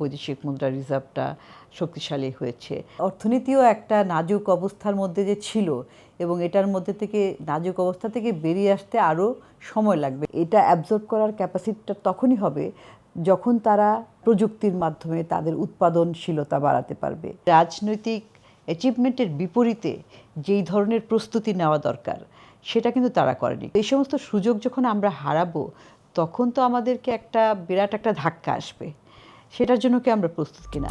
বৈদেশিক মুদ্রা রিজার্ভটা শক্তিশালী হয়েছে। অর্থনীতিও একটা নাজুক অবস্থার মধ্যে যে ছিল এবং এটার মধ্যে থেকে নাজুক অবস্থা থেকে বেরিয়ে আসতে আরও সময় লাগবে। এটা অ্যাবজর্ব করার ক্যাপাসিটিটা তখনই হবে যখন তারা প্রযুক্তির মাধ্যমে তাদের উৎপাদনশীলতা বাড়াতে পারবে। রাজনৈতিক অ্যাচিভমেন্টের বিপরীতে যেই ধরনের প্রস্তুতি নেওয়া দরকার, সেটা কিন্তু তারা করেনি। এই সমস্ত সুযোগ যখন আমরা হারাবো, তখন তো আমাদেরকে একটা বিরাট একটা ধাক্কা আসবে। সেটার জন্য কি আমরা প্রস্তুত কিনা?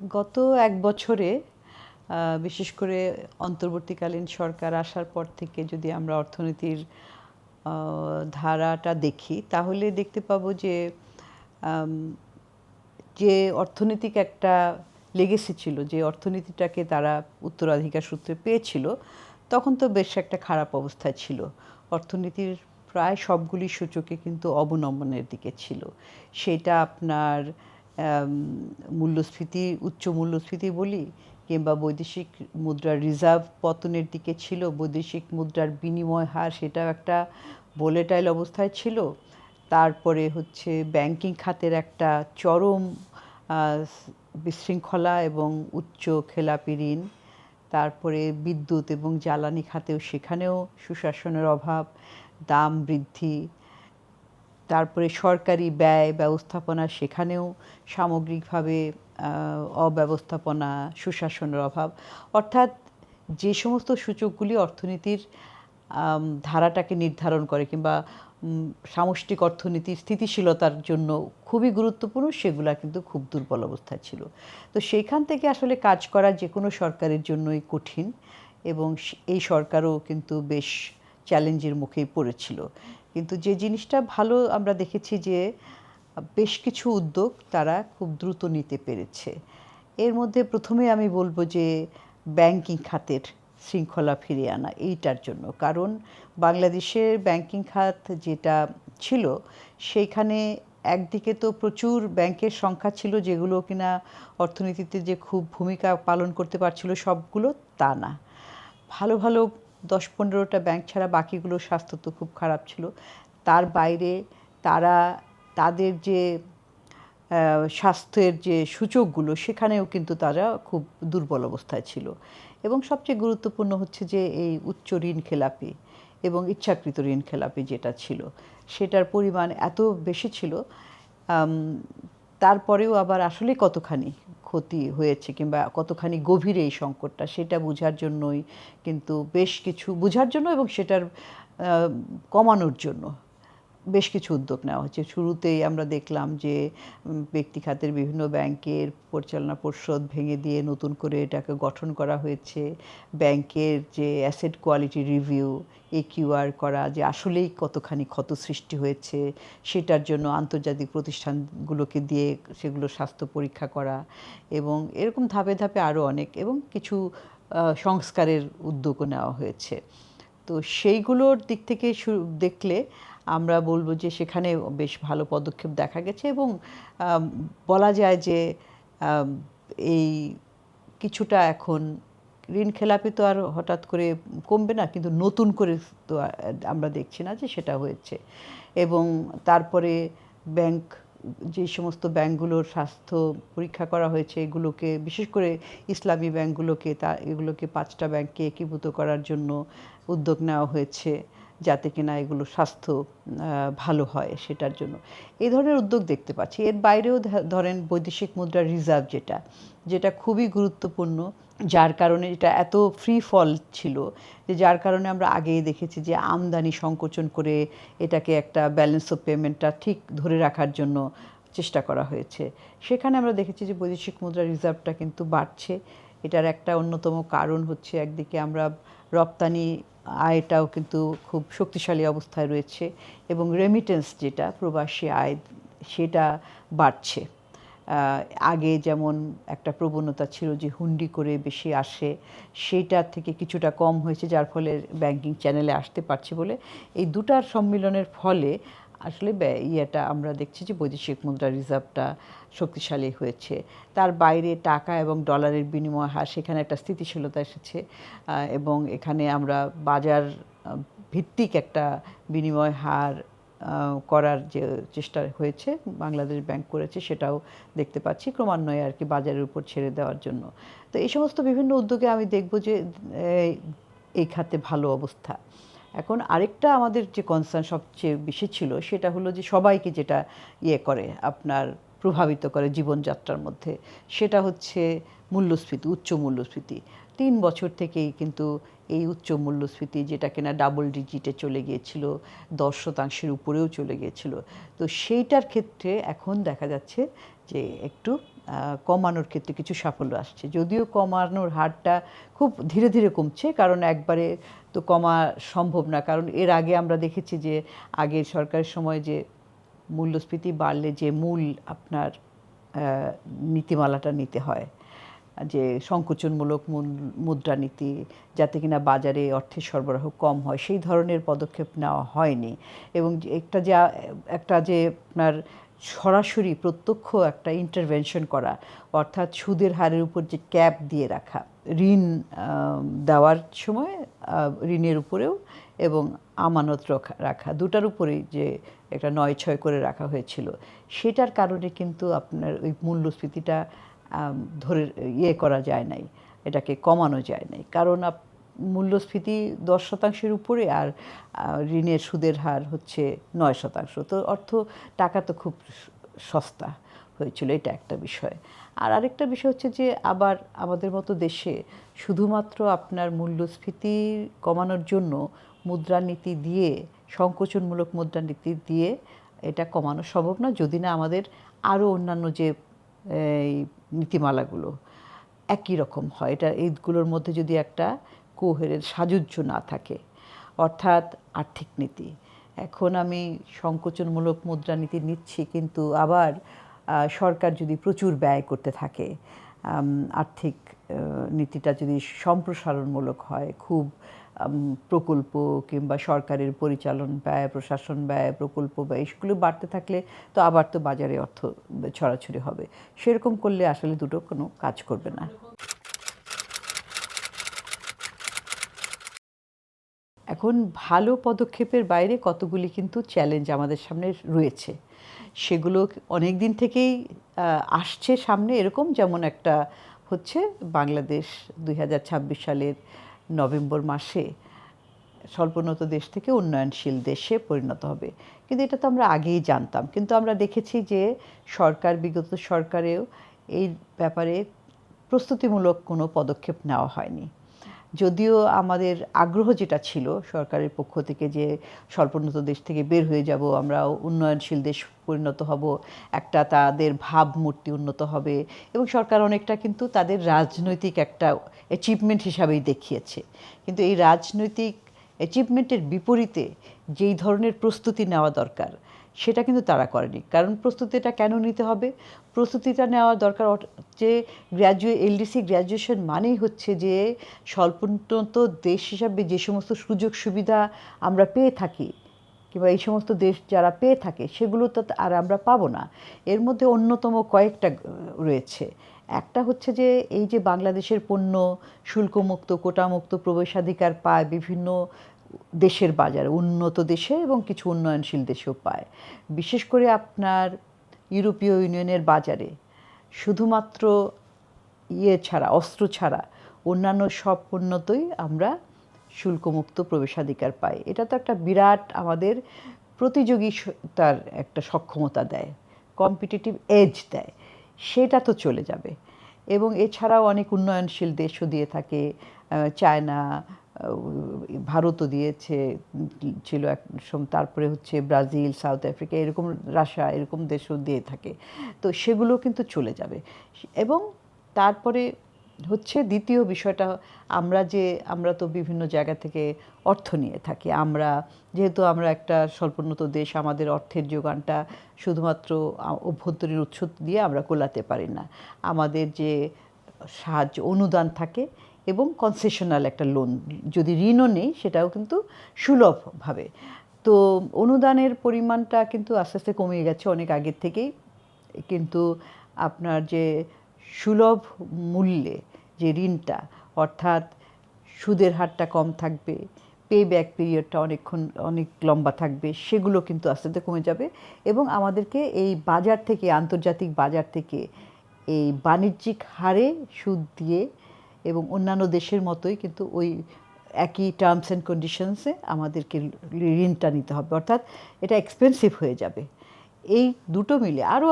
গত এক বছরে বিশেষ করে অন্তর্বর্তীকালীন সরকার আসার পর থেকে যদি আমরা অর্থনীতির ধারাটা দেখি, তাহলে দেখতে পাবো যে যে অর্থনৈতিক একটা লেগেসি ছিল, যে অর্থনীতিটাকে তারা উত্তরাধিকার সূত্রে পেয়েছিল, তখন তো বেশ একটা খারাপ অবস্থায় ছিল। অর্থনীতির প্রায় সবগুলি সূচকে কিন্তু অবনমনের দিকে ছিল। সেটা আপনার মূল্যস্ফীতি, উচ্চ মূল্যস্ফীতি বলি, কিংবা বৈদেশিক মুদ্রার রিজার্ভ পতনের দিকে ছিল, বৈদেশিক মুদ্রার বিনিময় হার সেটাও একটা বোলেটাইল অবস্থায় ছিল। তারপরে হচ্ছে ব্যাংকিং খাতের একটা চরম বিশৃঙ্খলা এবং উচ্চ খেলাপি ঋণ তারপরে বিদ্যুৎ এবং জ্বালানি খাতেও সেখানেও সুশাসনের অভাব, দাম বৃদ্ধি, তারপরে সরকারি ব্যয় ব্যবস্থাপনা সেখানেও সামগ্রিকভাবে অব্যবস্থাপনা, সুশাসনের অভাব। অর্থাৎ যে সমস্ত সূচকগুলি অর্থনীতির ধারাটাকে নির্ধারণ করে কিংবা সামষ্টিক অর্থনীতির স্থিতিশীলতার জন্য খুবই গুরুত্বপূর্ণ, সেগুলা কিন্তু খুব দুর্বল অবস্থায় ছিল। তো সেইখান থেকে আসলে কাজ করা যে কোনো সরকারের জন্যই কঠিন এবং এই সরকারও কিন্তু বেশ চ্যালেঞ্জের মুখেই পড়েছিল। কিন্তু যে জিনিসটা ভালো আমরা দেখেছি যে, বেশ কিছু উদ্যোগ তারা খুব দ্রুত নিতে পেরেছে। এর মধ্যে প্রথমে আমি বলব যে, ব্যাংকিং খাতের শৃঙ্খলা ফিরিয়ে আনা, এইটার জন্য। কারণ বাংলাদেশের ব্যাংকিং খাত যেটা ছিল, সেইখানে একদিকে তো প্রচুর ব্যাংকের সংখ্যা ছিল, যেগুলো কিনা অর্থনীতিতে যে খুব ভূমিকা পালন করতে পারছিল, সবগুলো তা না। ভালো ভালো দশ পনেরোটা ব্যাংক ছাড়া বাকিগুলো স্বাস্থ্য তো খুব খারাপ ছিল। তার বাইরে তারা তাদের যে স্বাস্থ্যের যে সূচকগুলো, সেখানেও কিন্তু তারা খুব দুর্বল অবস্থায় ছিল। এবং সবচেয়ে গুরুত্বপূর্ণ হচ্ছে যে এই উচ্চ ঋণ খেলাপি এবং ইচ্ছাকৃত ঋণ খেলাপি যেটা ছিল, সেটার পরিমাণ এত বেশি ছিল তারপরেও আবার আসলে কতখানি ক্ষতি হয়েছে কিংবা কতখানি গভীর এই সংকটটা সেটা বোঝার জন্যই কিন্তু বেশ কিছু, বোঝার জন্য এবং সেটার কমানোর জন্য বেশ কিছু উদ্যোগ নেওয়া হচ্ছে। শুরুতেই আমরা দেখলাম যে ব্যক্তি খাতের বিভিন্ন ব্যাংকের পরিচালনা পর্ষদ ভেঙে দিয়ে নতুন করে এটাকে গঠন করা হয়েছে। ব্যাংকের যে অ্যাসেট কোয়ালিটি রিভিউ এ একিউআর করা, যে আসলেই কতখানি ক্ষত সৃষ্টি হয়েছে, সেটার জন্য আন্তর্জাতিক প্রতিষ্ঠানগুলোকে দিয়ে সেগুলো স্বাস্থ্য পরীক্ষা করা এবং এরকম ধাপে ধাপে আরও অনেক এবং কিছু সংস্কারের উদ্যোগও নেওয়া হয়েছে। তো সেইগুলোর দিক থেকে দেখলে আমরা বলব যে সেখানে বেশ ভালো পদক্ষেপ দেখা গেছে এবং বলা যায় যে এই কিছুটা এখন ঋণ খেলাপি তো আর হঠাৎ করে কমবে না, কিন্তু নতুন করে তো আমরা দেখছি না যে সেটা হয়েছে। এবং তারপরে ব্যাংক, যে সমস্ত ব্যাংকগুলোর স্বাস্থ্য পরীক্ষা করা হয়েছে, এগুলোকে বিশেষ করে ইসলামী ব্যাংকগুলোকে তা, এগুলোকে পাঁচটা ব্যাংককে একীভূত করার জন্য উদ্যোগ নেওয়া হয়েছে। যাতে কিনা এগুলো স্বাস্থ্য ভালো হয় সেটার জন্য। এই ধরনের উদ্যোগ দেখতে পাচ্ছি। এর বাইরেও ধরেন বৈদেশিক মুদ্রার রিজার্ভ যেটা যেটা খুবই গুরুত্বপূর্ণ, যার কারণে এটা এত ফ্রি ফল ছিল যে যার কারণে আমরা আগেই দেখেছি যে আমদানি সংকোচন করে এটাকে একটা ব্যালেন্স অফ পেমেন্টটা ঠিক ধরে রাখার জন্য চেষ্টা করা হয়েছে। সেখানে আমরা দেখেছি যে বৈদেশিক মুদ্রা রিজার্ভটা কিন্তু বাড়ছে। এটার একটা অন্যতম কারণ হচ্ছে একদিকে আমরা রপ্তানি আয়টাও কিন্তু খুব শক্তিশালী অবস্থায় রয়েছে এবং রেমিটেন্স যেটা, প্রবাসী আয়, সেটা বাড়ছে। আগে যেমন একটা প্রবণতা ছিল যে হুন্ডি করে বেশি আসে, সেটা থেকে কিছুটা কম হয়েছে, যার ফলে ব্যাংকিং চ্যানেলে আসতে পারছে বলে। এই দুটার সম্মিলনের ফলে আসলে ইয়েটা আমরা দেখছি যে বৈদেশিক মুদ্রা রিজার্ভটা শক্তিশালী হয়েছে। তার বাইরে টাকা এবং ডলারের বিনিময় হার সেখানে একটা স্থিতিশীলতা এসেছে এবং এখানে আমরা বাজার ভিত্তিক একটা বিনিময় হার করার যে চেষ্টা হয়েছে বাংলাদেশ ব্যাংক করেছে সেটাও দেখতে পাচ্ছি ক্রমান্বয়ে আর কি বাজারের উপর ছেড়ে দেওয়ার জন্য। তো এই সমস্ত বিভিন্ন উদ্যোগে আমি দেখব যে এই, খাতে ভালো অবস্থা। এখন আরেকটা আমাদের যে কনসার্ন সবচেয়ে বেশি ছিল, সেটা হলো যে সবাইকে যেটা ইয়ে করে, আপনার প্রভাবিত করে জীবনযাত্রার মধ্যে, সেটা হচ্ছে মূল্যস্ফীতি, উচ্চ মূল্যস্ফীতি। তিন বছর থেকেই কিন্তু এই উচ্চ মূল্যস্ফীতি যেটা কিনা ডাবল ডিজিটে চলে গিয়েছিল, দশ শতাংশের উপরেও চলে গিয়েছিল। তো সেইটার ক্ষেত্রে এখন দেখা যাচ্ছে যে একটু কমানোর ক্ষেত্রে কিছু সাফল্য আসছে। যদিও কমানোর হারটা খুব ধীরে ধীরে কমছে, কারণ একবারে তো কমা সম্ভব না। কারণ এর আগে আমরা দেখেছি যে আগের সরকারের সময় যে মূল্যস্ফীতি বাড়লে যে মূল আপনার নীতিমালাটা নিতে হয় যে সংকোচনমূলক মূল- মুদ্রানীতি, যাতে কিনা বাজারে অর্থের সরবরাহ কম হয়, সেই ধরনের পদক্ষেপ নেওয়া হয়নি। এবং একটা যে একটা যে আপনার সরাসরি প্রত্যক্ষ একটা ইন্টারভেনশন করা, অর্থাৎ সুদের হারের উপর যে ক্যাপ দিয়ে রাখা, ঋণ দেওয়ার সময় ঋণের উপরেও এবং আমানত রখা- রাখা, দুটার উপরেই যে একটা নয় ছয় করে রাখা হয়েছিল, সেটার কারণে কিন্তু আপনার ওই মূল্যস্ফীতিটা ধরে ইয়ে করা যায় নাই, এটাকে কমানো যায় নাই। কারণ মূল্যস্ফীতি দশ শতাংশের উপরে আর ঋণের সুদের হার হচ্ছে নয় শতাংশ। তো অর্থ, টাকা তো খুব সস্তা হয়েছিল, এটা একটা বিষয়। আর আরেকটা বিষয় হচ্ছে যে, আবার আমাদের মতো দেশে শুধুমাত্র আপনার মূল্যস্ফীতি কমানোর জন্য মুদ্রানীতি দিয়ে, সংকোচনমূলক মুদ্রানীতি দিয়ে এটা কমানো সম্ভব না। যদি না আমাদের আরও অন্যান্য যে এই নীতিমালাগুলো একই রকম হয়। এটা এইগুলোর মধ্যে যদি একটা কোহেরের সাজুজ্য না থাকে, অর্থাৎ আর্থিক নীতি। এখন আমি সংকোচনমূলক মুদ্রানীতি নিচ্ছি, কিন্তু আবার সরকার যদি প্রচুর ব্যয় করতে থাকে আর্থিক নীতিটা যদি সম্প্রসারণমূলক হয়, খুব প্রকল্প কিংবা সরকারের পরিচালন ব্যয়, প্রশাসন ব্যয়, প্রকল্প ব্যয় এগুলো বাড়তে থাকলে তো আবার তো বাজারে অর্থ ছড়াছড়ি হবে। সেরকম করলে আসলে দুটো কোনো কাজ করবে না। এখন ভালো পদক্ষেপের বাইরে কতগুলি কিন্তু চ্যালেঞ্জ আমাদের সামনে রয়েছে। সেগুলো অনেক দিন থেকেই আসছে সামনে এরকম যেমন একটা হচ্ছে বাংলাদেশ দুই হাজার ছাব্বিশ সালের নভেম্বর মাসে স্বল্পোন্নত দেশ থেকে উন্নয়নশীল দেশে পরিণত হবে। কিন্তু এটা তো আমরা আগেই জানতাম। কিন্তু আমরা দেখেছি যে সরকার, বিগত সরকারেও এই ব্যাপারে প্রস্তুতিমূলক কোনো পদক্ষেপ নেওয়া হয়নি। যদিও আমাদের আগ্রহ যেটা ছিল সরকারের পক্ষ থেকে যে স্বল্পোন্নত দেশ থেকে বের হয়ে যাব, আমরা উন্নয়নশীল দেশ পরিণত হব, একটা তাদের ভাবমূর্তি উন্নত হবে এবং সরকার অনেকটা কিন্তু তাদের রাজনৈতিক একটা অ্যাচিভমেন্ট হিসাবেই দেখিয়েছে। কিন্তু এই রাজনৈতিক অ্যাচিভমেন্টের বিপরীতে যেই ধরনের প্রস্তুতি নেওয়া দরকার সেটা কিন্তু তারা করেনি। কারণ প্রস্তুতিটা কেন নিতে হবে? প্রস্তুতিটা নেওয়া দরকার যে গ্র্যাজুয়ে, এলডিসি গ্র্যাজুয়েশন মানেই হচ্ছে যে স্বল্পোন্নত দেশ হিসাবে যে সমস্ত সুযোগ সুবিধা আমরা পেয়ে থাকি, কিংবা এই সমস্ত দেশ যারা পেয়ে থাকে, সেগুলো তো আর আমরা পাবো না। এর মধ্যে অন্যতম কয়েকটা রয়েছে। একটা হচ্ছে যে এই যে বাংলাদেশের পণ্য শুল্কমুক্ত, কোটামুক্ত প্রবেশাধিকার পায় বিভিন্ন দেশের বাজারে, উন্নত দেশে এবং কিছু উন্নয়নশীল দেশেও পায়। বিশেষ করে আপনার ইউরোপীয় ইউনিয়নের বাজারে, শুধুমাত্র ইয়ে ছাড়া, অস্ত্র ছাড়া, অন্যান্য সব পণ্যতেই আমরা শুল্কমুক্ত প্রবেশাধিকার পাই। এটা তো একটা বিরাট আমাদের প্রতিযোগিতার একটা সক্ষমতা দেয় কম্পিটিটিভ এজ দেয়। সেটা তো চলে যাবে। এবং এছাড়াও অনেক উন্নয়নশীল দেশও দিয়ে থাকে চায়না ভারতও দিয়েছে, ছিল এক তারপরে হচ্ছে ব্রাজিল, সাউথ আফ্রিকা, এরকম রাশিয়া, এরকম দেশও দিয়ে থাকে। তো সেগুলো কিন্তু চলে যাবে। এবং তারপরে হচ্ছে দ্বিতীয় বিষয়টা, আমরা যে, আমরা তো বিভিন্ন জায়গা থেকে অর্থ নিয়ে থাকি। আমরা, যেহেতু আমরা একটা স্বল্পোন্নত দেশ, আমাদের অর্থের যোগানটা শুধুমাত্র অভ্যন্তরীণ উৎস দিয়ে আমরা কোলাতে পারি না। আমাদের যে সাহায্য, অনুদান থাকে এবং কনসেশনাল একটা লোন যদি ঋণও নেই, সেটাও কিন্তু সুলভভাবে। তো অনুদানের পরিমাণটা কিন্তু আস্তে আস্তে কমে গেছে অনেক আগের থেকেই। কিন্তু আপনার যে সুলভ মূল্যে যে ঋণটা, অর্থাৎ সুদের হারটা কম থাকবে পে ব্যাক পিরিয়ডটা অনেকক্ষণ, অনেক লম্বা থাকবে, সেগুলো কিন্তু আস্তে আস্তে কমে যাবে। এবং আমাদেরকে এই বাজার থেকে, আন্তর্জাতিক বাজার থেকে এই বাণিজ্যিক হারে সুদ দিয়ে এবং অন্যান্য দেশের মতোই কিন্তু ওই একই টার্মস অ্যান্ড কন্ডিশনসে আমাদেরকে ঋণটা নিতে হবে। অর্থাৎ এটা এক্সপেন্সিভ হয়ে যাবে। এই দুটো মিলে আরও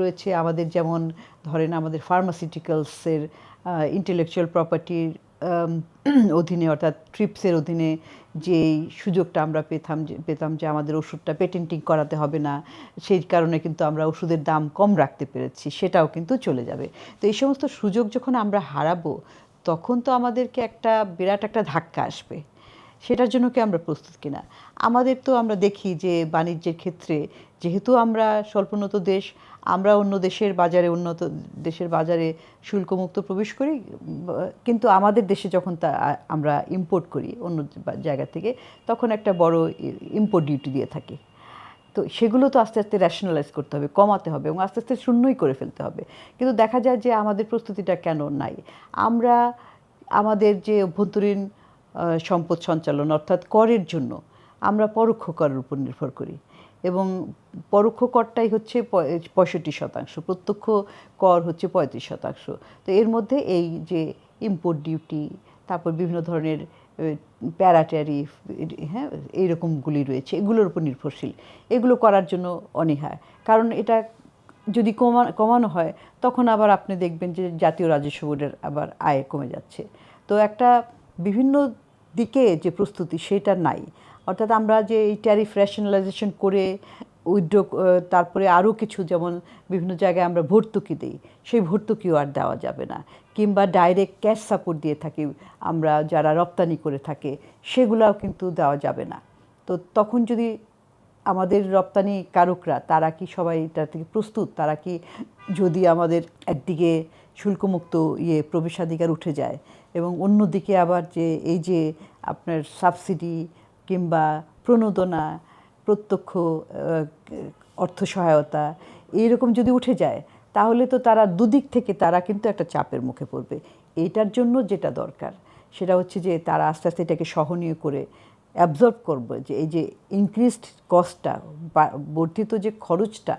রয়েছে আমাদের যেমন ধরেন আমাদের ফার্মাসিউটিক্যালসের ইন্টেলেকচুয়াল প্রপার্টির অধীনে অর্থাৎ ট্রিপসের অধীনে যেই সুযোগটা আমরা পেতাম পেতাম যে আমাদের ওষুধটা পেটেন্টিং করাতে হবে না, সেই কারণে কিন্তু আমরা ওষুধের দাম কম রাখতে পেরেছি, সেটাও কিন্তু চলে যাবে। তো এই সমস্ত সুযোগ যখন আমরা হারাবো তখন তো আমাদেরকে একটা বিরাট একটা ধাক্কা আসবে। সেটার জন্য কি আমরা প্রস্তুত কিনা? আমাদের তো আমরা দেখি যে বাণিজ্যের ক্ষেত্রে যেহেতু আমরা স্বল্পোন্নত দেশ, আমরা অন্য দেশের বাজারে, উন্নত দেশের বাজারে শুল্কমুক্ত প্রবেশ করি, কিন্তু আমাদের দেশে যখন তা আমরা ইম্পোর্ট করি অন্য জায়গা থেকে, তখন একটা বড় ইম্পোর্ট ডিউটি দিয়ে থাকি। তো সেগুলো তো আস্তে আস্তে র্যাশনালাইজ করতে হবে, কমাতে হবে এবং আস্তে আস্তে শূন্যই করে ফেলতে হবে। কিন্তু দেখা যায় যে আমাদের প্রস্তুতিটা কেন নাই? আমরা আমাদের যে অভ্যন্তরীণ সম্পদ সঞ্চালন অর্থাৎ করের জন্য আমরা পরোক্ষ করের উপর নির্ভর করি এবং পরোক্ষ করটাই হচ্ছে পঁয়ষট্টি শতাংশ, প্রত্যক্ষ কর হচ্ছে পঁয়ত্রিশ শতাংশ। তো এর মধ্যে এই যে ইম্পোর্ট ডিউটি তারপর বিভিন্ন ধরনের প্যারা ট্যারিফ হ্যাঁ এইরকমগুলি রয়েছে, এগুলোর উপর নির্ভরশীল। এগুলো করার জন্য অনীহায় কারণ এটা যদি কমা, কমানো হয়, তখন আবার আপনি দেখবেন যে জাতীয় রাজস্ব বোর্ডের আবার আয় কমে যাচ্ছে। তো একটা বিভিন্ন দিকে যে প্রস্তুতি, সেটা নাই। অর্থাৎ আমরা যে এই ট্যারিফ রেশনালাইজেশন করে উইড্রো তারপরে আরও কিছু যেমন বিভিন্ন জায়গায় আমরা ভর্তুকি দিই, সেই ভর্তুকিও আর দেওয়া যাবে না। কিংবা ডাইরেক্ট ক্যাশ সাপোর্ট দিয়ে থাকি আমরা, যারা রপ্তানি করে থাকে, সেগুলাও কিন্তু দেওয়া যাবে না। তো তখন যদি আমাদের রপ্তানি কারকরা, তারা কি সবাই এটা থেকে প্রস্তুত? তারা কি যদি আমাদের একদিকে শুল্কমুক্ত ইয়ে প্রবেশাধিকার উঠে যায় এবং অন্যদিকে আবার যে এই যে আপনার সাবসিডি কিংবা প্রণোদনা প্রত্যক্ষ অর্থ সহায়তা, এইরকম যদি উঠে যায়, তাহলে তো তারা দুদিক থেকে তারা কিন্তু একটা চাপের মুখে পড়বে। এইটার জন্য যেটা দরকার, সেটা হচ্ছে যে তারা আস্তে আস্তে এটাকে সহনীয় করে অ্যাবজর্ব করবে যে এই যে ইনক্রিজড কস্টটা বর্ধিত যে খরচটা,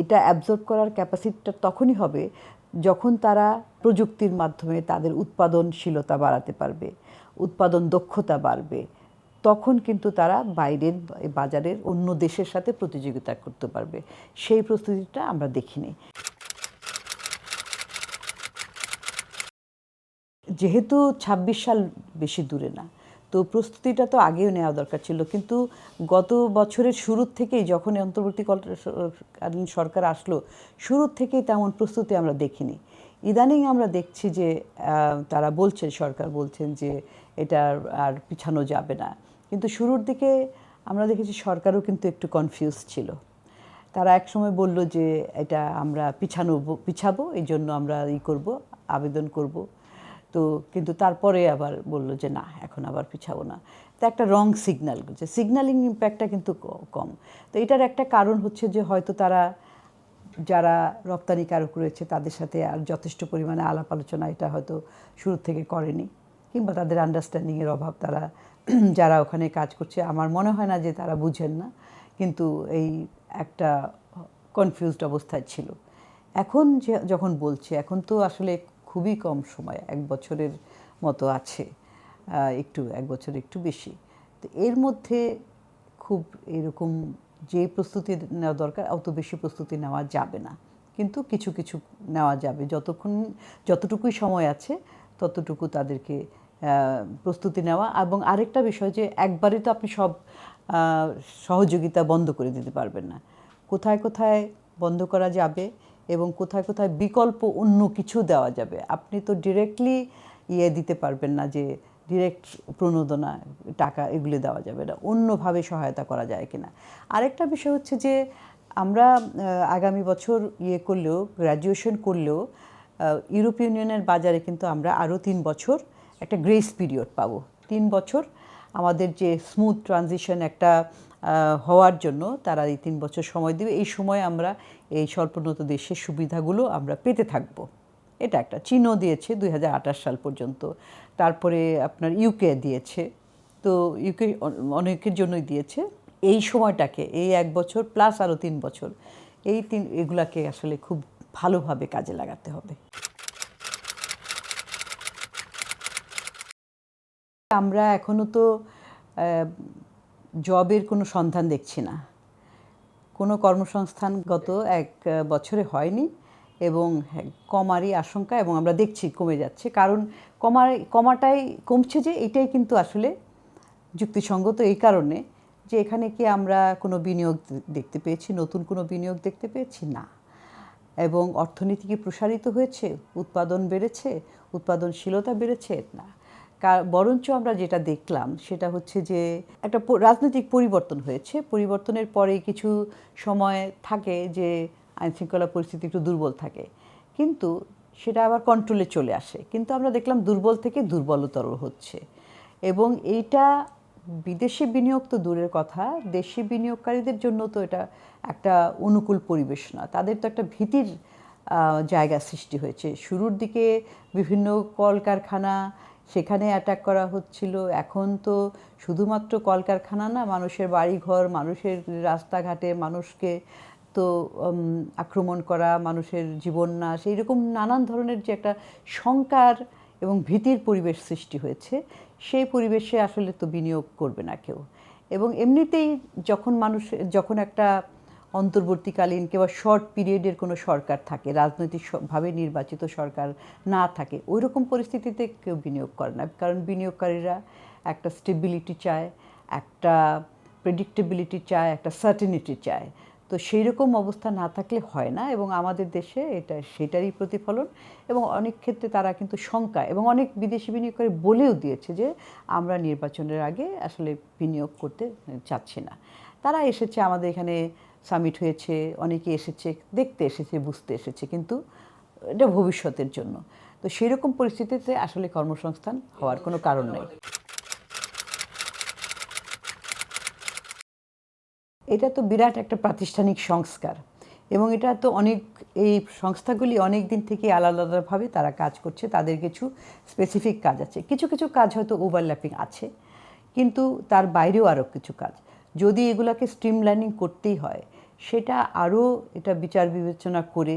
এটা অ্যাবজর্ব করার ক্যাপাসিটিটা তখনই হবে যখন তারা প্রযুক্তির মাধ্যমে তাদের উৎপাদনশীলতা বাড়াতে পারবে, উৎপাদন দক্ষতা বাড়বে তখন কিন্তু তারা বাইরের বাজারের অন্য দেশের সাথে প্রতিযোগিতা করতে পারবে। সেই প্রস্তুতিটা আমরা দেখিনি। যেহেতু ২৬ সাল বেশি দূরে না, তো প্রস্তুতিটা তো আগেও নেওয়া দরকার ছিল। কিন্তু গত বছরের শুরুর থেকেই যখন অন্তর্বর্তীকালীন সরকার আসলো, শুরুর থেকেই তেমন প্রস্তুতি আমরা দেখিনি। ইদানিং আমরা দেখছি যে তারা বলছেন, সরকার বলছেন যে এটা আর পিছানো যাবে না। কিন্তু শুরুর দিকে আমরা দেখেছি সরকারও কিন্তু একটু কনফিউজ ছিল। তারা একসময় বলল যে এটা আমরা পিছানো পিছাবো, এই জন্য আমরা ই করব, আবেদন করব। তো কিন্তু তারপরে আবার বলল যে না, এখন আবার পিছাবো না। তো একটা রং সিগন্যাল যে সিগন্যালিং ইম্প্যাক্টটা কিন্তু কম। তো এটার একটা কারণ হচ্ছে যে হয়তো তারা, যারা রপ্তানিকারক রয়েছে, তাদের সাথে আর যথেষ্ট পরিমাণে আলাপ আলোচনা এটা হয়তো শুরু থেকে করেনি, কিংবা তাদের আন্ডারস্ট্যান্ডিংয়ের অভাব তারা যারা ওখানে কাজ করছে, আমার মনে হয় না যে তারা বুঝেন না, কিন্তু এই একটা কনফিউজড অবস্থায় ছিল। এখন যে, যখন বলছে, এখন তো আসলে খুবই কম সময়, এক বছরের মতো আছে একটু, এক বছর একটু বেশি। তো এর মধ্যে খুব এরকম যে প্রস্তুতি নেওয়া দরকার, অত বেশি প্রস্তুতি নেওয়া যাবে না। কিন্তু কিছু কিছু নেওয়া যাবে। যতক্ষণ, যতটুকুই সময় আছে, ততটুকু তাদেরকে প্রস্তুতি নেওয়া এবং আরেকটা বিষয় যে একবারে তো আপনি সব সহযোগিতা বন্ধ করে দিতে পারবেন না। কোথায় কোথায় বন্ধ করা যাবে এবং কোথায় কোথায় বিকল্প অন্য কিছু দেওয়া যাবে? আপনি তো ডিরেক্টলি ইয়ে দিতে পারবেন না যে ডিরেক্ট প্রণোদনা, টাকা এগুলি দেওয়া যাবে না। অন্যভাবে সহায়তা করা যায় কিনা। আরেকটা বিষয় হচ্ছে যে আমরা আগামী বছর ইয়ে করলেও গ্র্যাজুয়েশন করলেও ইউরোপীয় ইউনিয়নের বাজারে কিন্তু আমরা আরও তিন বছর একটা গ্রেস পিরিয়ড পাবো। তিন বছর আমাদের যে স্মুথ ট্রানজিশন একটা হওয়ার জন্য তারা এই তিন বছর সময় দেবে। এই সময় আমরা এই স্বল্পোন্নত দেশের সুবিধাগুলো আমরা পেতে থাকব। এটা একটা চীনও দিয়েছে দু হাজার আঠাশ সাল পর্যন্ত। তারপরে আপনার ইউকে দিয়েছে। তো ইউকে অনেকের জন্যই দিয়েছে। এই সময়টাকে, এই এক বছর প্লাস আরও তিন বছর, এই তিন, এগুলাকে আসলে খুব ভালোভাবে কাজে লাগাতে হবে। আমরা এখনও তো জবের কোনো সন্ধান দেখছি না। কোনো কর্মসংস্থান গত এক বছরে হয়নি এবং হ্যাঁ, কমারই আশঙ্কা এবং আমরা দেখছি কমে যাচ্ছে। কারণ কমার কমাটাই কমছে যে এটাই কিন্তু আসলে যুক্তিসঙ্গত এই কারণে যে এখানে কি আমরা কোনো বিনিয়োগ দেখতে পেয়েছি নতুন কোনো বিনিয়োগ দেখতে পেয়েছি? না। এবং অর্থনীতি কি প্রসারিত হয়েছে? উৎপাদন বেড়েছে? উৎপাদনশীলতা বেড়েছে? না। বরঞ্চ আমরা যেটা দেখলাম সেটা হচ্ছে যে একটা রাজনৈতিক পরিবর্তন হয়েছে। পরিবর্তনের পরে কিছু সময় থাকে যে আইনশৃঙ্খলা পরিস্থিতি একটু দুর্বল থাকে। কিন্তু সেটা আবার কন্ট্রোলে চলে আসে। কিন্তু আমরা দেখলাম দুর্বল থেকে দুর্বলতর হচ্ছে। এবং এইটা বিদেশি বিনিয়োগ তো দূরের কথা। দেশি বিনিয়োগকারীদের জন্য তো এটা একটা অনুকূল পরিবেশ না। তাদের তো একটা ভীতির জায়গা সৃষ্টি হয়েছে। শুরুর দিকে বিভিন্ন কলকারখানা সেখানে অ্যাটাক করা হচ্ছিল। এখন তো শুধুমাত্র কলকারখানা না, মানুষের বাড়িঘর, মানুষের রাস্তাঘাটে মানুষকে তো আক্রমণ করা, মানুষের জীবন না সেই রকম নানান ধরনের যে একটা শঙ্কার এবং ভীতির পরিবেশ সৃষ্টি হয়েছে, সেই পরিবেশে আসলে তো বিনিয়োগ করবে না কেউ। এবং এমনিতেই যখন মানুষ, যখন একটা অন্তর্বর্তীকালীন কিংবা শর্ট পিরিয়ডের কোনো সরকার থাকে রাজনৈতিকভাবে নির্বাচিত সরকার না থাকে ওই রকম পরিস্থিতিতে কেউ বিনিয়োগ করে না। কারণ বিনিয়োগকারীরা একটা স্টেবিলিটি চায়, একটা প্রেডিক্টেবিলিটি চায়, একটা সার্টিনিটি চায়। তো সেই রকম অবস্থা না থাকলে হয় না এবং আমাদের দেশে এটা, সেটারই প্রতিফলন এবং অনেক ক্ষেত্রে তারা কিন্তু শঙ্কা এবং অনেক বিদেশি বিনিয়োগকারী বলেও দিয়েছে যে আমরা নির্বাচনের আগে আসলে বিনিয়োগ করতে চাচ্ছি না। তারা এসেছে আমাদের এখানে সামিট হয়েছে, অনেকে এসেছে, দেখতে এসেছে, বুঝতে এসেছে, কিন্তু এটা ভবিষ্যতের জন্য। তো সেই রকম পরিস্থিতিতে আসলে কর্মসংস্থান হওয়ার কোনো কারণ নেই। এটা তো বিরাট একটা প্রাতিষ্ঠানিক সংস্কার এবং এটা তো অনেক, এই সংস্থাগুলি অনেক দিন থেকে আলাদা আলাদাভাবে তারা কাজ করছে, তাদের কিছু স্পেসিফিক কাজ আছে। কিছু কিছু কাজ হয়তো ওভারল্যাপিং আছে, কিন্তু তার বাইরেও আরও কিছু কাজ। যদি এগুলাকে স্ট্রিমলাইনিং করতেই হয় সেটা আরও এটা বিচার বিবেচনা করে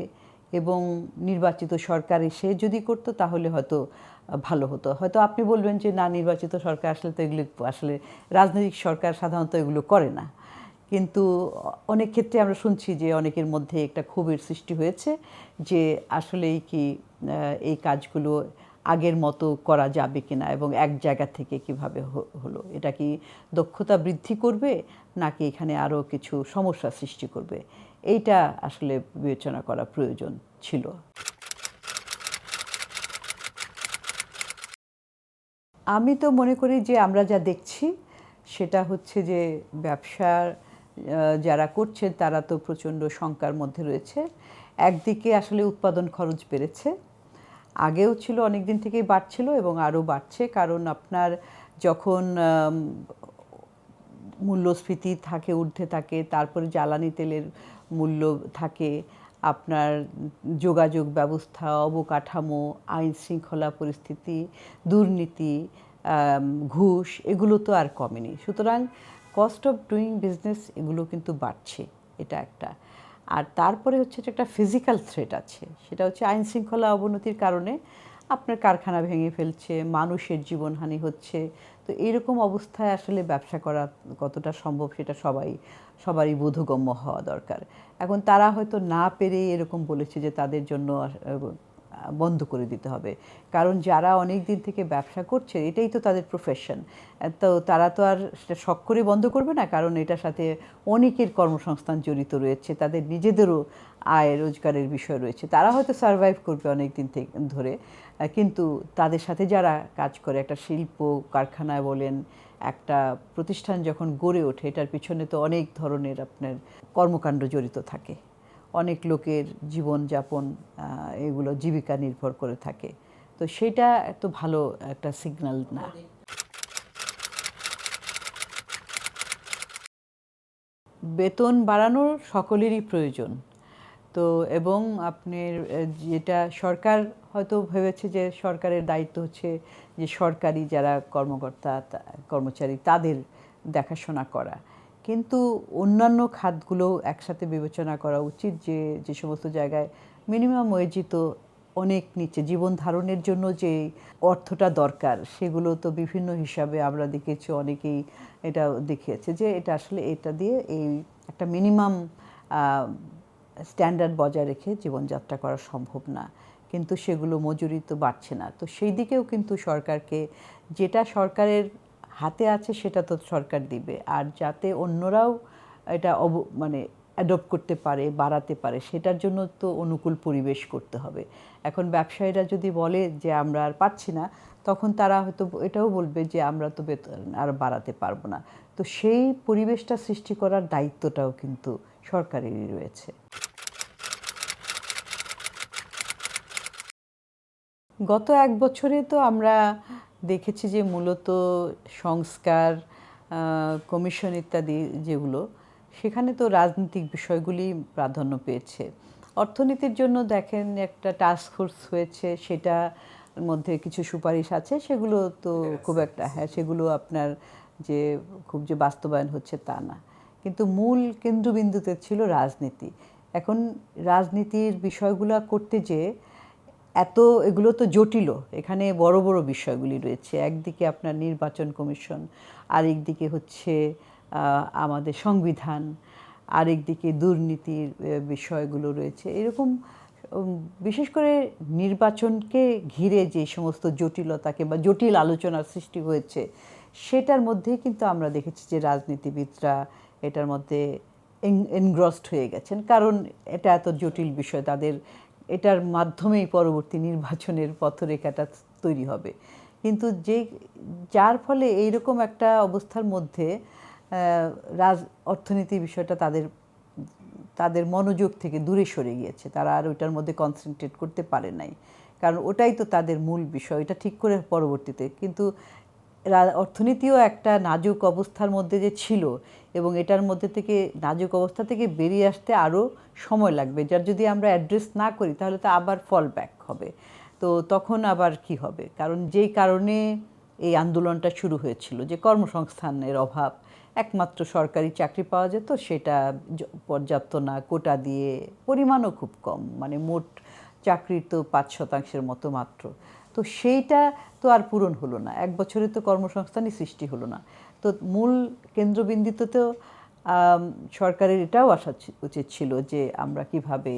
এবং নির্বাচিত সরকার এসে যদি করতো তাহলে হয়তো ভালো হতো। হয়তো আপনি বলবেন যে, না, নির্বাচিত সরকার আসলে তো এগুলো আসলে রাজনৈতিক সরকার সাধারণত এগুলো করে না। কিন্তু অনেক ক্ষেত্রে আমরা শুনছি যে, অনেকের মধ্যে একটা ক্ষোভের সৃষ্টি হয়েছে যে, আসলেই কি এই কাজগুলো আগের মতো করা যাবে কিনা এবং এক জায়গা থেকে কীভাবে হলো? এটা কি দক্ষতা বৃদ্ধি করবে নাকি এখানে আরও কিছু সমস্যা সৃষ্টি করবে? এইটা আসলে বিবেচনা করা প্রয়োজন ছিল। আমি তো মনে করি যে আমরা যা দেখছি সেটা হচ্ছে যে ব্যবসার যারা করছেন তারা তো প্রচণ্ড শঙ্কার মধ্যে রয়েছে। একদিকে আসলে উৎপাদন খরচ বেড়েছে। আগেও ছিল অনেক দিন থেকেই বাড়ছিল এবং আরও বাড়ছে। কারণ আপনার যখন মূল্যস্ফীতি থাকে, ঊর্ধ্বে থাকে, তারপরে জ্বালানি তেলের মূল্য থাকে, আপনার যোগাযোগ ব্যবস্থা, অবকাঠামো, আইন শৃঙ্খলা পরিস্থিতি, দুর্নীতি ঘুষ, এগুলো তো আর কমেনি। সুতরাং কস্ট অফ ডুইং বিজনেস এগুলো কিন্তু বাড়ছে, এটা একটা। আর তারপরে হচ্ছে এটা একটা ফিজিক্যাল থ্রেট আছে। সেটা হচ্ছে আইন শৃঙ্খলা অবনতির কারণে আপনার কারখানা ভেঙে ফেলছে, মানুষের জীবনহানি হচ্ছে। তো এরকম অবস্থায় আসলে ব্যবসা করা কতটা সম্ভব সেটা সবাই, সবারই বোধগম্য হওয়া দরকার। এখন তারা হয়তো না পেরে এরকম বলেছে যে তাদের জন্য বন্ধ করে দিতে হবে। কারণ যারা অনেক দিন থেকে ব্যবসা করছে, এটাই তো তাদের প্রফেশন তো তারা তো আর সেটা শখ করে বন্ধ করবে না, কারণ এটার সাথে অনেকের কর্মসংস্থান জড়িত রয়েছে, তাদের নিজেদেরও আয় রোজগারের বিষয় রয়েছে। তারা হয়তো সারভাইভ করবে অনেক দিন থেকে ধরে, কিন্তু তাদের সাথে যারা কাজ করে, একটা শিল্প কারখানায় বলেন, একটা প্রতিষ্ঠান যখন গড়ে ওঠে, এটার পিছনে তো অনেক ধরনের আপনার কর্মকাণ্ড জড়িত থাকে। অনেক লোকের জীবনযাপন এগুলো জীবিকা নির্ভর করে থাকে। তো সেটা এত ভালো একটা সিগন্যাল না। বেতন বাড়ানোর সকলেরই প্রয়োজন। তো এবং আপনার যেটা সরকার হয়তো ভেবেছে যে সরকারের দায়িত্ব হচ্ছে যে সরকারি যারা কর্মকর্তা কর্মচারী, তাদের দেখাশোনা করা। কিন্তু অন্যান্য খাতগুলো একসাথে বিবেচনা করা উচিত যে যে সমস্ত জায়গায় মিনিমাম ওয়েজই তো অনেক নিচে। জীবন ধারণের জন্য যে অর্থটা দরকার, সেগুলো তো বিভিন্ন হিসাবে আমরা দেখেছি, অনেকেই এটা দেখিয়েছে যে এটা আসলে এটা দিয়ে এই একটা মিনিমাম স্ট্যান্ডার্ড বজায় রেখে জীবনযাত্রা করা সম্ভব না। কিন্তু সেগুলো মজুরি তো বাড়ছে না। তো সেই দিকেও কিন্তু সরকারকে, যেটা সরকারের হাতে আছে সেটা তো সরকার দিবে। আর যাতে অন্যরাও এটা অব মানে অ্যাডপ্ট করতে পারে, বাড়াতে পারে, সেটার জন্য তো অনুকূল পরিবেশ করতে হবে। এখন ব্যবসায়ীরা যদি বলে যে আমরা আর পাচ্ছি না, তখন তারা হয়তো এটাও বলবে যে আমরা তো বেতন আর বাড়াতে পারব না। তো সেই পরিবেশটা সৃষ্টি করার দায়িত্বটাও কিন্তু সরকারেরই রয়েছে। গত এক বছরে তো আমরা দেখেছি যে মূলত সংস্কার কমিশন ইত্যাদি যেগুলো সেখানে তো রাজনৈতিক বিষয়গুলি প্রাধান্য পেয়েছে। অর্থনীতির জন্য দেখেন একটা টাস্ক ফোর্স হয়েছে সেটা মধ্যে কিছু সুপারিশ আছে সেগুলো তো খুব একটা হ্যাঁ সেগুলো আপনার যে খুব যে বাস্তবায়ন হচ্ছে তা না। কিন্তু মূল কেন্দ্রবিন্দুতে ছিল রাজনীতি। এখন রাজনীতির বিষয়গুলো করতে যে এত, এগুলো তো জটিল এখানে বড় বড় বিষয়গুলি রয়েছে। একদিকে আপনার নির্বাচন কমিশন আরেক দিকে হচ্ছে আমাদের সংবিধান আরেক দিকে দুর্নীতির বিষয়গুলো রয়েছে। এরকম বিশেষ করে নির্বাচনকে ঘিরে যে সমস্ত জটিলতা কিংবা জটিল আলোচনার সৃষ্টি হয়েছে, সেটার মধ্যেই কিন্তু আমরা দেখেছি যে রাজনীতিবিদরা এটার মধ্যে এনগ্রসড হয়ে গেছেন। কারণ এটা এত জটিল বিষয়, তাদের এটার মাধ্যমেই পরবর্তী নির্বাচনের পথরেখাটা তৈরি হবে। কিন্তু যে, যার ফলে এইরকম একটা অবস্থার মধ্যে রাজ, অর্থনীতি বিষয়টা তাদের তাদের মনোযোগ থেকে দূরে সরে গিয়েছে। তারা আর ওইটার মধ্যে কনসেন্ট্রেট করতে পারে নাই। কারণ ওটাই তো তাদের মূল বিষয়, এটা ঠিক করে পরবর্তীতে। কিন্তু অর্থনীতিও একটা নাজুক অবস্থার মধ্যে যে ছিল এবং এটার মধ্যে থেকে নাজুক অবস্থা থেকে বেরিয়ে আসতে আরও সময় লাগবে। যার যদি আমরা অ্যাড্রেস না করি, তাহলে তো আবার ফল ব্যাক হবে। তো তখন আবার কি হবে? কারণ যেই কারণে এই আন্দোলনটা শুরু হয়েছিল যে কর্মসংস্থানের অভাব, একমাত্র সরকারি চাকরি পাওয়া যেত, সেটা পর্যাপ্ত না, কোটা দিয়ে পরিমাণও খুব কম মানে মোট চাকরির তো পাঁচ শতাংশের মতো মাত্র। তো সেইটা তো আর পূরণ হলো না। এক বছরে তো কর্মসংস্থানই সৃষ্টি হলো না। তো মূল কেন্দ্রবিন্দুতে তো সরকারের এটাও আসা উচিত ছিল যে আমরা কীভাবে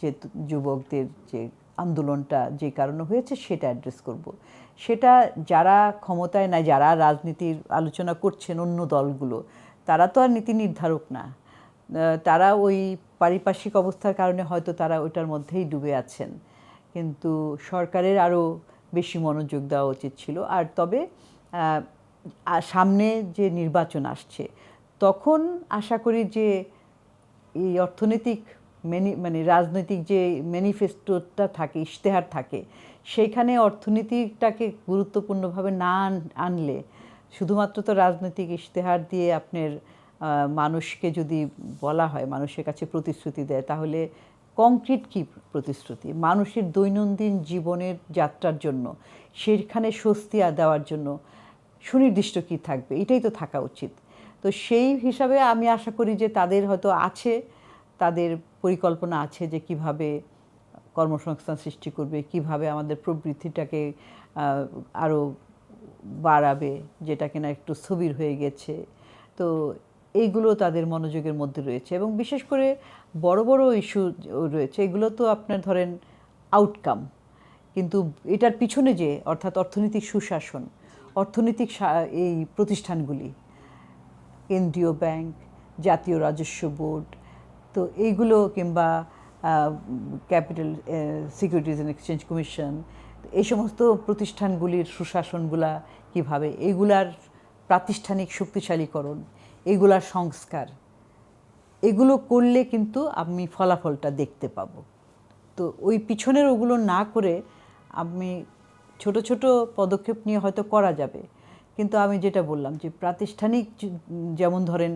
যে যুবকদের যে আন্দোলনটা যে কারণে হয়েছে সেটা অ্যাড্রেস করব। সেটা যারা ক্ষমতায় নাই, যারা রাজনীতির আলোচনা করছেন অন্য দলগুলো, তারা তো আর নীতি নির্ধারক না। তারা ওই পারিপার্শ্বিক অবস্থার কারণে হয়তো তারা ওইটার মধ্যেই ডুবে আছেন। কিন্তু সরকারের আরও বেশি মনোযোগ দেওয়া উচিত ছিল। আর তবে সামনে যে নির্বাচন আসছে, তখন আশা করি যে এই অর্থনৈতিক মেনি মানে রাজনৈতিক যে ম্যানিফেস্টোটা থাকে, ইশতেহার থাকে, সেইখানে অর্থনীতিটাকে গুরুত্বপূর্ণভাবে না আনলে শুধুমাত্র তো রাজনৈতিক ইশতেহার দিয়ে আপনার মানুষকে যদি বলা হয়, মানুষের কাছে প্রতিশ্রুতি দেয়, তাহলে কংক্রিট কি প্রতিশ্রুতি? মানুষের দৈনন্দিন জীবনের যাত্রার জন্য, সেখানে স্বস্তি দেওয়ার জন্য সুনির্দিষ্ট কি থাকবে? এটাই তো থাকা উচিত। তো সেই হিসাবে আমি আশা করি যে তাদের হয়তো আছে, তাদের পরিকল্পনা আছে যে কীভাবে কর্মসংস্থান সৃষ্টি করবে, কীভাবে আমাদের প্রবৃদ্ধিটাকে আরও বাড়াবে, যেটা কিনা একটু স্থবির হয়ে গেছে। তো এইগুলো তাদের মনোযোগের মধ্যে রয়েছে এবং বিশেষ করে বড় বড় ইস্যু রয়েছে, এগুলো তো আপনার ধরেন আউটকাম কিন্তু এটার পিছনে যে, অর্থাৎ অর্থনৈতিক সুশাসন অর্থনৈতিক এই প্রতিষ্ঠানগুলি কেন্দ্রীয় ব্যাংক, জাতীয় রাজস্ব বোর্ড, তো এইগুলো কিংবা capital securities and exchange commission, এই সমস্ত প্রতিষ্ঠানগুলির সুশাসনগুলা কীভাবে এইগুলার প্রাতিষ্ঠানিক শক্তিশালীকরণ এইগুলার সংস্কার, এগুলো করলে কিন্তু আমি ফলাফলটা দেখতে পাবো। তো ওই পিছনের ওগুলো না করে আমি ছোট ছোট পদক্ষেপ নিয়ে হয়তো করা যাবে। কিন্তু আমি যেটা বললাম যে প্রাতিষ্ঠানিক যেমন ধরেন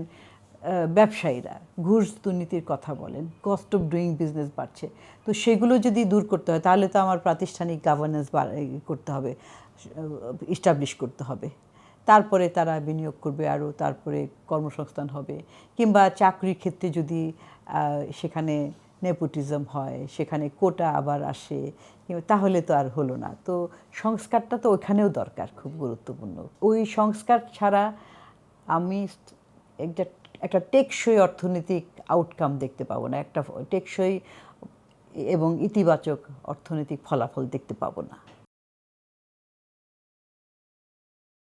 ব্যবসায়ীরা ঘুষ দুর্নীতির কথা বলেন কস্ট অফ ডুইং বিজনেস বাড়ছে, তো সেগুলো যদি দূর করতে হয়, তাহলে তো আমার প্রাতিষ্ঠানিক গাভার্নেন্স করতে হবে ইস্টাবলিশ করতে হবে। তারপরে তারা বিনিয়োগ করবে, আরও তারপরে কর্মসংস্থান হবে, কিংবা চাকরির ক্ষেত্রে যদি সেখানে নেপোটিজম হয়, সেখানে কোটা আবার আসে, তাহলে তো আর হলো না। তো সংস্কারটা তো ওইখানেও দরকার, খুব গুরুত্বপূর্ণ। ওই সংস্কার ছাড়া আমি একটা একটা টেকসই অর্থনৈতিক আউটকাম দেখতে পাবো না, একটা টেকসই এবং ইতিবাচক অর্থনৈতিক ফলাফল দেখতে পাবো না।